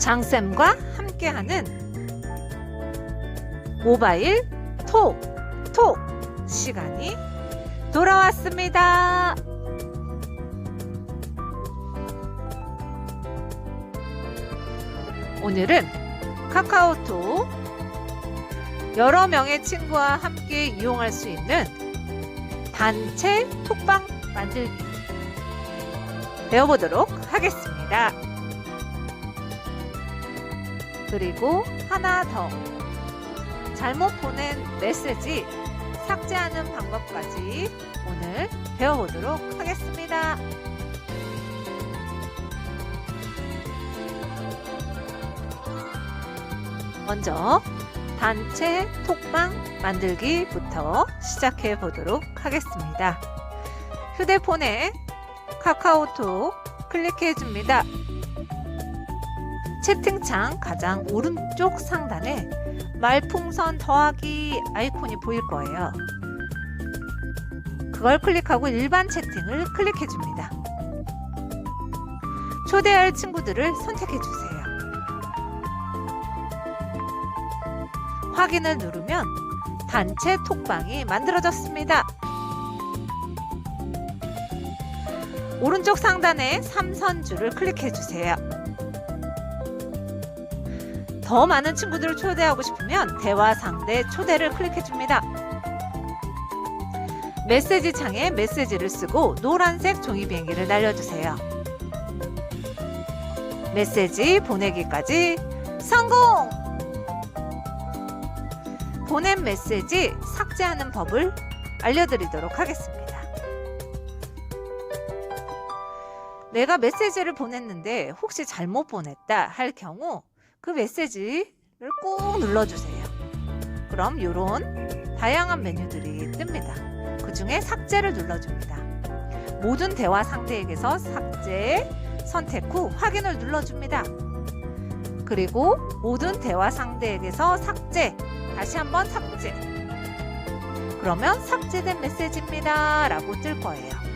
장쌤과 함께하는 모바일 톡, 톡 시간이 돌아왔습니다. 오늘은 카카오톡 여러 명의 친구와 함께 이용할 수 있는 단체 톡방 만들기 배워보도록 하겠습니다. 그리고 하나 더. 잘못 보낸 메시지 삭제하는 방법까지 오늘 배워보도록 하겠습니다. 먼저 단체 톡방 만들기부터 시작해 보도록 하겠습니다. 휴대폰에 카카오톡 클릭해 줍니다. 채팅창 가장 오른쪽 상단에 말풍선 더하기 아이콘이 보일 거예요. 그걸 클릭하고 일반 채팅을 클릭해 줍니다. 초대할 친구들을 선택해 주세요. 확인을 누르면 단체 톡방이 만들어졌습니다. 오른쪽 상단에 삼선줄을 클릭해 주세요. 더 많은 친구들을 초대하고 싶으면 대화 상대 초대를 클릭해 줍니다. 메시지 창에 메시지를 쓰고 노란색 종이 비행기를 날려주세요. 메시지 보내기까지 성공! 보낸 메시지 삭제하는 법을 알려드리도록 하겠습니다. 내가 메시지를 보냈는데 혹시 잘못 보냈다 할 경우 그 메시지를 꾹 눌러주세요. 그럼 이런 다양한 메뉴들이 뜹니다. 그 중에 삭제를 눌러줍니다. 모든 대화 상대에게서 삭제 선택 후 확인을 눌러줍니다. 그리고 모든 대화 상대에게서 삭제 다시 한번 삭제 그러면 삭제된 메시지입니다 라고 뜰 거예요